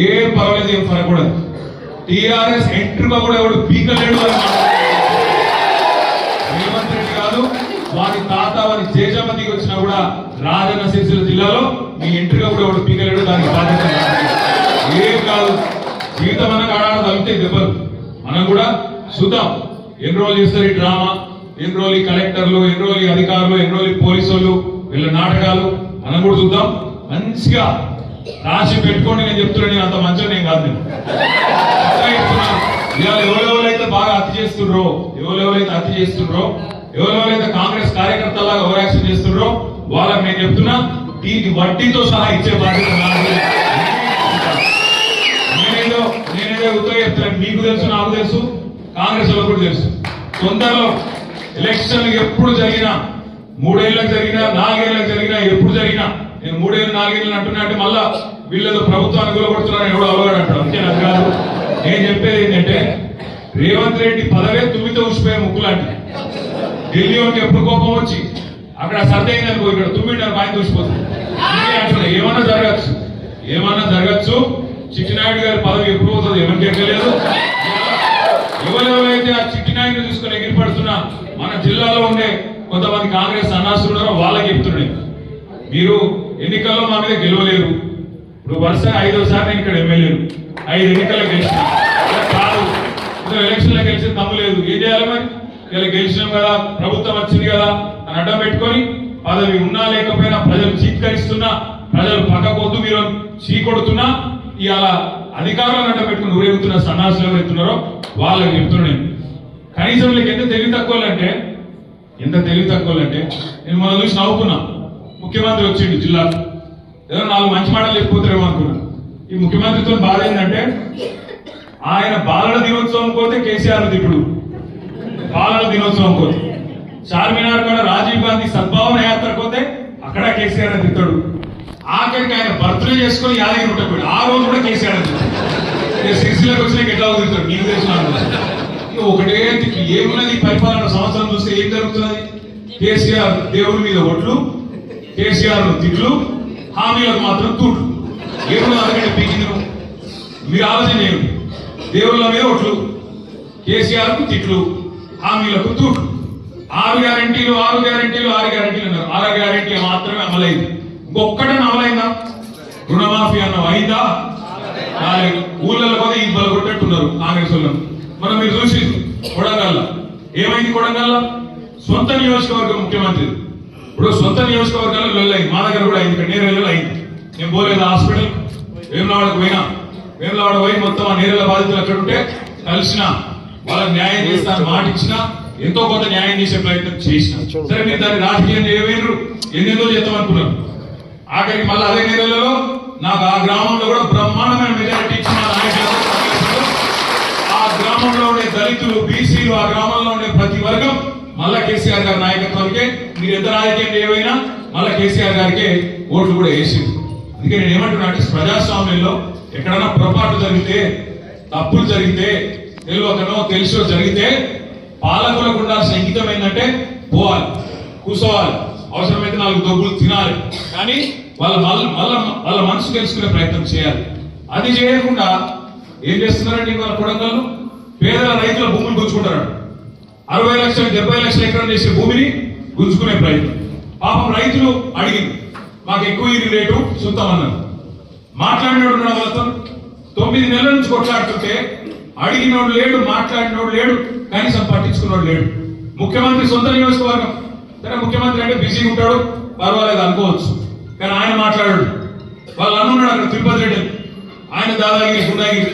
ఏం పర్వాలేదు ఏం పడకూడదు. టీఆర్ఎస్ ఎంట్రీగా కూడా ఎవడు పీకలేడు అని రేవంత్ రెడ్డి కాదు వారి తాత వారి జేజామతికి వచ్చినా కూడా రాజన్న సిరిసిల్ల జిల్లాలో మీ ఎంట్రీగా కూడా ఎవడు పీకలేడు దానికి బాధ్యత ఏం కాదు జీవితం అన్న ఆడాడ తగ్గితే దెబ్బలు. మనం కూడా చూద్దాం. ఎన్ని రోజులు చేస్తారు ఈ డ్రామా? ఎన్ని రోజులు ఈ కలెక్టర్లు ఎన్ని రోజులు ఈ అధికారులు ఎన్ని రోజులు ఈ పోలీసు వాళ్ళు వీళ్ళ నాటకాలు? మనం కూడా చూద్దాం. మంచిగా రాసి పెట్టుకోండి నేను చెప్తున్నాను నేను అంత మంచిగా నేను కాదు ఇవాళ ఎవరెవరైతే బాగా హత్య చేస్తుండ్రో ఎవరెవరైతే హత్య చేస్తుండ్రో ఎవరెవరైతే కాంగ్రెస్ కార్యకర్తలాగా ఓవర్ యాక్షన్ చేస్తుండ్రో వాళ్ళకి నేను చెప్తున్నా దీనికి వడ్డీతో సహా ఇచ్చే బాధ్యత నేనేదో నేనేదో ఉత్తరం చెప్తాను మీకు తెలుసు నాకు తెలుసు కాంగ్రెస్ వాళ్ళకు కూడా తెలుసు. తొందరలో ఎలక్షన్ ఎప్పుడు జరిగినా మూడేళ్ళకు జరిగినా నాలుగేళ్ళకి జరిగినా ఎప్పుడు జరిగినా నేను మూడేళ్ళు నాలుగేళ్ళు అంటున్నట్టు మళ్ళా వీళ్ళతో ప్రభుత్వాన్ని కూలగొడుతున్నారని ఎవడో అవగాడు అంతే అది కాదు. నేను చెప్పేది ఏంటంటే రేవంత్ రెడ్డి పదవే తుమ్మితో ఊసిపోయే ముక్కులాంటి. ఢిల్లీ వాడికి ఎప్పుడు కోపం వచ్చి అక్కడ సర్ది ఇక్కడ తుమ్మిడి బాగా చూసిపోతుంది ఏమన్నా జరగచ్చు. ఏమన్నా జరగచ్చు. చిట్టినాయుడు గారి పదవి ఎప్పుడు పోతుంది ఎవరికి ఎక్కలేదు. ఎవరెవరైతే ఆ చిట్టినాయుడు చూసుకుని ఎగిరిపడుతున్నా మన జిల్లాలో ఉండే కొంతమంది కాంగ్రెస్ అన్నాసులు ఉన్నారో వాళ్ళకి చెప్తున్నాయి మీరు ఎన్నికల్లో మా మీద గెలవలేరు. ఇప్పుడు వరుస ఐదోసారి నేను ఇక్కడ ఎమ్మెల్యేలు ఐదు ఎన్నికల్లో గెలిచిన. కాదు. ఎలక్షన్లో గెలిచిన తమ్ము లేదు. ఏం చేయాలి మరి? ఇలా గెలిచినాం కదా ప్రభుత్వం వచ్చింది కదా అని అడ్డం పెట్టుకొని పదవి ఉన్నా లేకపోయినా ప్రజలు చీత్కరిస్తున్నా ప్రజలు పక్కకొద్దు మీరు చీ కొడుతున్నా ఇవాళ అధికారులను అడ్డం పెట్టుకుని ఊరేగుతున్న సన్నాసులు ఎవరెత్తున్నారో వాళ్ళకి చెప్తున్నా నేను. కనీసం వీళ్ళకి ఎంత తెలివి తక్కువలంటే ఎంత తెలివి తక్కువలంటే నేను మనం చూసి నవ్వుకున్నాను ముఖ్యమంత్రి వచ్చిండు జిల్లా. ఏదో నాలుగు మంచి మాటలు చెప్పిపోతారేమో అనుకున్నాను ఈ ముఖ్యమంత్రితో బాధ ఏంటంటే ఆయన బాలల దినోత్సవం పోతే కేసీఆర్ ఇప్పుడు. బాలల దినోత్సవం పోతే చార్మినార్ కూడా రాజీవ్ గాంధీ సద్భావన యాత్ర పోతే అక్కడ కేసీఆర్ అని తిట్టాడు ఆఖరికి ఆయన బర్త్డే చేసుకొని యాదగిరి ఉంటాడు ఆ రోజు కూడా కేసీఆర్ సిరిసిల్లోకి వచ్చినాక ఎట్లా వదులుతాడు? నీకు తెలిసిన ఒకటే ఏమున్నది పరిపాలన? సంవత్సరం చూస్తే ఏం జరుగుతున్నది? కేసీఆర్ దేవుడి మీద ఒట్లు కేసీఆర్ తిట్లు హామీలకు మాత్రం తూట్లు. ఏమున్నది అందుకంటే పీకింది మీరు ఆలోచన చేయండి దేవుళ్ళ మీద ఒట్లు కేసీఆర్కు తిట్లు హామీలకు తూట్లు. ఆరు గ్యారంటీలు ఆరు గ్యారంటీలు ఆరు గ్యారంటీలు అన్నారు. ఆరు గ్యారంటీ మాత్రమే అమలైంది. ఇంకొక్కటే అమలైందా? రుణమాఫీ అన్న అయిందా? నాలుగు ఊళ్ళలో పోతే ఈ బల కొట్టట్టున్నారు కాంగ్రెస్ వాళ్ళు మనం మీరు చూసి కొడంగల్ ఏమైంది కొడంగల్ సొంత నియోజకవర్గం ముఖ్యమంత్రి. ఇప్పుడు సొంత నియోజకవర్గాల్లో వెళ్ళాయి మా దగ్గర కూడా అయింది ఇక్కడ నేరేళ్ళలో అయింది నేను పోలేదు హాస్పిటల్ వేములవాడకు పోయినా. వేములవాడ పోయి మొత్తం ఆ నేరేళ్ళ బాధితులు అక్కడ ఉంటే కలిసిన వాళ్ళకి న్యాయం చేస్తాను మాట ఇచ్చిన ఎంతో కొంత న్యాయం చేసే ప్రయత్నం చేసిన. సరే మీరు దాన్ని రాజకీయం చేయవేరు ఎన్నెందో చేద్దాం అనుకున్నారు ఆఖరికి మళ్ళీ అదే నెలలో నాకు ఆ గ్రామంలో కూడా బ్రహ్మాండమైన మెజారిటీ ఇచ్చిన ఆ గ్రామంలో ఉండే దళితులు బీసీలు ఆ గ్రామంలో ఉండే ప్రతి వర్గం మళ్ళా కేసీఆర్ గారి నాయకత్వానికే మీరు ఎంత రాజకీయం ఏవైనా మళ్ళీ కేసీఆర్ గారికి ఓట్లు కూడా వేసింది అందుకే నేను ఏమంటున్నా అంటే ప్రజాస్వామ్యంలో ఎక్కడైనా పొరపాటు జరిగితే తప్పులు జరిగితే తెలియకనో తెలిసో జరిగితే పాలకులకు ఉండాల్సిన ఇంగితం ఏంటంటే పోవాలి కూర్చోవాలి అవసరమైతే నాలుగు దొబ్బులు తినాలి. కానీ వాళ్ళ మళ్ళ మళ్ళా వాళ్ళ మనసు తెలుసుకునే ప్రయత్నం చేయాలి. అది చేయకుండా ఏం చేస్తున్నారండి వాళ్ళ కొడంగల్లు? పేదల రైతుల భూములు గుచ్చుకుంటారు అరవై లక్షలు డెబ్బై లక్షల ఎకరం చేసే భూమిని గుంజుకునే ప్రయత్నం. పాపం రైతులు అడిగింది మాకు ఎక్కువ ఇది రేటు సుత్తమన్నారు. మాట్లాడినోడు ఉన్నాడు తొమ్మిది నెలల నుంచి కొట్లాడుతుంటే అడిగినోడు లేడు మాట్లాడినోడు లేడు కనీసం పట్టించుకున్నోడు లేడు. ముఖ్యమంత్రి సొంత నియోజకవర్గం. సరే ముఖ్యమంత్రి అంటే బిజీగా ఉంటాడు పర్వాలేదు అనుకోవచ్చు. కానీ ఆయన మాట్లాడాడు. వాళ్ళు అనున్నాడు అక్కడ తిరుపతి రెడ్డి. ఆయన దాదాగిరి గుండాగిరి.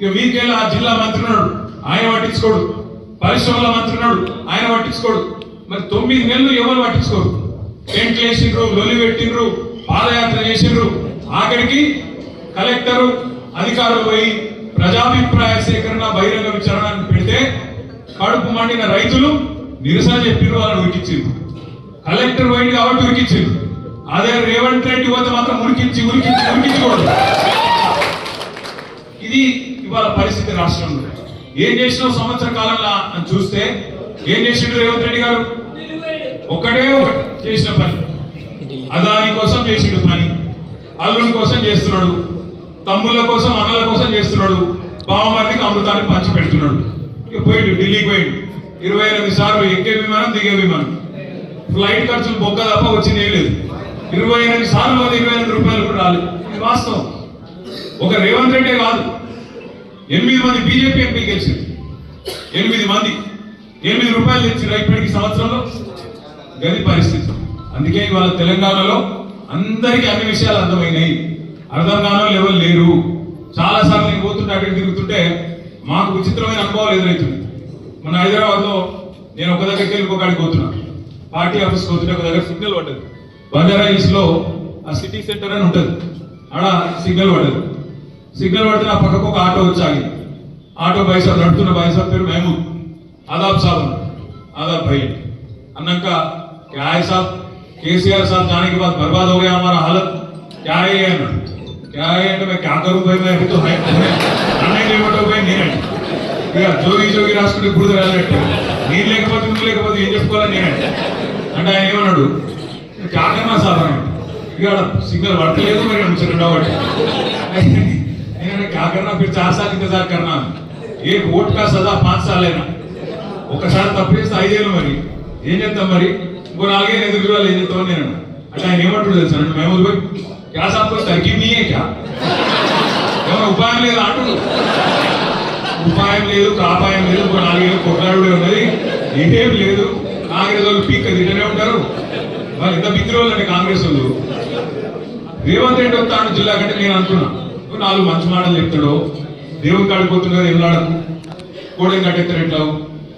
ఇక మీకెళ్ళి ఆ జిల్లా మంత్రి ఉన్నాడు. ఆయన పట్టించుకోడు. పరిశ్రమల మంత్రి ఉన్నాడు. ఆయన పట్టించుకోడు. మరి తొమ్మిది నెలలు ఎవరు పట్టించుకోరు. టెంట్లు వేసిండ్రు లొలి పెట్టిండ్రు పాదయాత్ర చేసిండ్రు. ఆఖరికి కలెక్టరు అధికారులు పోయి ప్రజాభిప్రాయ సేకరణ బహిరంగ విచారణ పెడితే కడుపు మండిన రైతులు నిరసన చెప్పిన వాళ్ళని ఉరికిచ్చిండ్రు. కలెక్టర్ పోయింది కాబట్టి ఉరికిచ్చిండ్రు. అదే రేవంత్ రెడ్డి పోతే మాత్రం ఉరికించి ఉరికించి ఉరికించకూడదు ఇది ఇవాళ పరిస్థితి రాష్ట్రంలో. ఏం చేసినావు సంవత్సర కాలంలో అని చూస్తే ఏం చేసిండు రేవంత్ రెడ్డి గారు? ఒకటే ఒకటి చేసిన పని. అదాని కోసం చేసిండు పని. అల్లుడి కోసం చేస్తున్నాడు. తమ్ముళ్ళ కోసం అన్నల కోసం చేస్తున్నాడు. బావమర్దికి అమృతాన్ని పంచి పెడుతున్నాడు. ఇక పోయిండు ఢిల్లీకి పోయిండు. ఇరవై ఎనిమిది సార్లు ఎక్కే విమానం దిగే విమానం. ఫ్లైట్ ఖర్చులు బొక్క తప్ప వచ్చింది ఏం లేదు. ఇరవై ఎనిమిది సార్లు అది ఇరవై ఎనిమిది రూపాయలు కూడా రాలేదు. ఇది వాస్తవం. ఒక రేవంత్ రెడ్డి కాదు. ఎనిమిది మంది బీజేపీ ఎంపీ గెలిచింది ఎనిమిది మంది. ఎనిమిది రూపాయలు తెచ్చి ఇప్పటికి సంవత్సరంలో? గది పరిస్థితి. అందుకే ఇవాళ తెలంగాణలో అందరికీ అన్ని విషయాలు అర్థమైనాయి. అర్థం కానో లెవెల్ లేరు. చాలాసార్లు నేను పోతుంటే అక్కడికి తిరుగుతుంటే మాకు విచిత్రమైన అనుభవాలు ఎదురవుతుంది మన హైదరాబాద్లో నేను ఒక దగ్గరికి వెళ్ళి ఒకడికి పోతున్నాను పార్టీ ఆఫీస్కి పోతుంటే ఒక దగ్గర సిగ్నల్ పడ్డది. బంజారా ఈస్ట్లో ఆ సిటీ సెంటర్ అని ఉంటుంది. ఆడ సిగ్నల్ పడ్డది. సిగ్నల్ పడితే నా పక్కకు ఒక ఆటో వచ్చాయి ఆటో బైసాబ్ నడుతున్న బైసాబ్ పేరు మేము ఆదాబ్ సాబ్ ఆదాబ్ భయ్ అన్నాక क्या है साहब केसीआर साहब जाने के बाद बर्बाद हो गया हमारा हालत क्या है ये अन्ना? क्या है అంటే मैं क्या करूं भाई मैं अभी तो है అన్నయ్య లేవటో పోయి నేనండి ఇక జోగి జోగి రాసుకుంటే బురద వెళ్ళినట్టు నేను లేకపోతే నువ్వు లేకపోతే ఏం చెప్పుకోవాలని నేనండి అంటే ఆయన ఏమన్నాడు కాకన్నా సార్ అని ఇక ఆడ సిగ్నల్ పడతలేదు మరి ముచ్చట కాబట్టి నేను क्या करना फिर चार साल इंतजार करना एक वोट का सजा पांच साल लेना ఒకసారి తప్పు చేస్తే ఐదేళ్ళు మరి ఏం చేస్తాం మరి वो आगे ఎదురుగా లేదు तो నేను. అట్లా ఆయన ఏమంటాడు తెలుసా? అంటే మహమూద్ భాయ్ क्या साहब कोई तरकीब नहीं है क्या ఏమైనా ఉపాయం లేదు అంటున్నాడు ఉపాయం లేదు కాపాయం లేదు నాలుగేళ్ళు కొట్లాడుడే ఉన్నది. ఇదేం లేదు. కాంగ్రెస్ వాళ్ళు పీక్ తింటూనే ఉంటారు. వాళ్ళు ఎంత పిత్రులండి కాంగ్రెస్ వాళ్ళు? రేవంత్ రెడ్డి వస్తాడు జిల్లా కంటే నేను అనుకున్నా నాలుగు మంచి మాటలు చెప్తాడు. దేవుని కాడిపోతున్నాడు ఏం లాడకు? కోడని కట్టెత్తారు ఎట్లా?